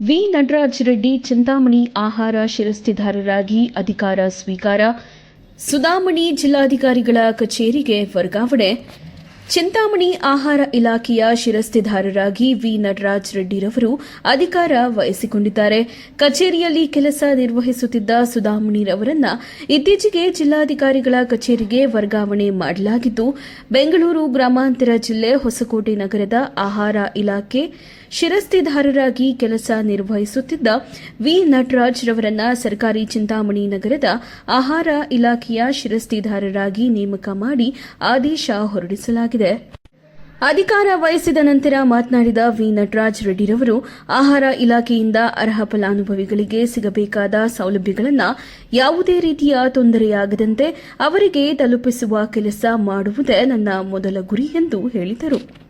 V. Nataraj Reddy Chintamani ಆಹಾರ ಶಿರಸ್ತಿದಾರರಾಗಿ ಅಧಿಕಾರ ಸ್ವೀಕಾರ. ಸುಧಾಮಣಿ ಜಿಲ್ಲಾಧಿಕಾರಿಗಳ ಕಚೇರಿಗೆ ವರ್ಗಾವಣೆ. ಚಿಂತಾಮಣಿ ಆಹಾರ ಇಲಾಖೆಯ ಶಿರಸ್ತಿದಾರರಾಗಿ ವಿ. ನಟರಾಜ್ ರೆಡ್ಡಿರವರು ಅಧಿಕಾರ ವಹಿಸಿಕೊಂಡಿದ್ದಾರೆ. ಕಚೇರಿಯಲ್ಲಿ ಕೆಲಸ ನಿರ್ವಹಿಸುತ್ತಿದ್ದ ಸುಧಾಮಣಿರವರನ್ನ ಇತ್ತೀಚೆಗೆ ಜಿಲ್ಲಾಧಿಕಾರಿಗಳ ಕಚೇರಿಗೆ ವರ್ಗಾವಣೆ ಮಾಡಲಾಗಿದ್ದು, ಬೆಂಗಳೂರು ಗ್ರಾಮಾಂತರ ಜಿಲ್ಲೆ ಹೊಸಕೋಟೆ ನಗರದ ಆಹಾರ ಇಲಾಖೆ ಶಿರಸ್ತಿದಾರರಾಗಿ ಕೆಲಸ ನಿರ್ವಹಿಸುತ್ತಿದ್ದ ವಿ. ನಟರಾಜ್ ರವರನ್ನ ಸರ್ಕಾರಿ ಚಿಂತಾಮಣಿ ನಗರದ ಆಹಾರ ಇಲಾಖೆಯ ಶಿರಸ್ತಿದಾರರಾಗಿ ನೇಮಕ ಮಾಡಿ ಆದೇಶ ಹೊರಡಿಸಲಾಗಿದೆ. ಅಧಿಕಾರ ವಹಿಸಿದ ನಂತರ ಮಾತನಾಡಿದ ವಿ. ನಟರಾಜ್ ರೆಡ್ಡಿರವರು, ಆಹಾರ ಇಲಾಖೆಯಿಂದ ಅರ್ಹ ಫಲಾನುಭವಿಗಳಿಗೆ ಸಿಗಬೇಕಾದ ಸೌಲಭ್ಯಗಳನ್ನು ಯಾವುದೇ ರೀತಿಯ ತೊಂದರೆಯಾಗದಂತೆ ಅವರಿಗೆ ತಲುಪಿಸುವ ಕೆಲಸ ಮಾಡುವುದೇ ನನ್ನ ಮೊದಲ ಗುರಿ ಎಂದು ಹೇಳಿದರು.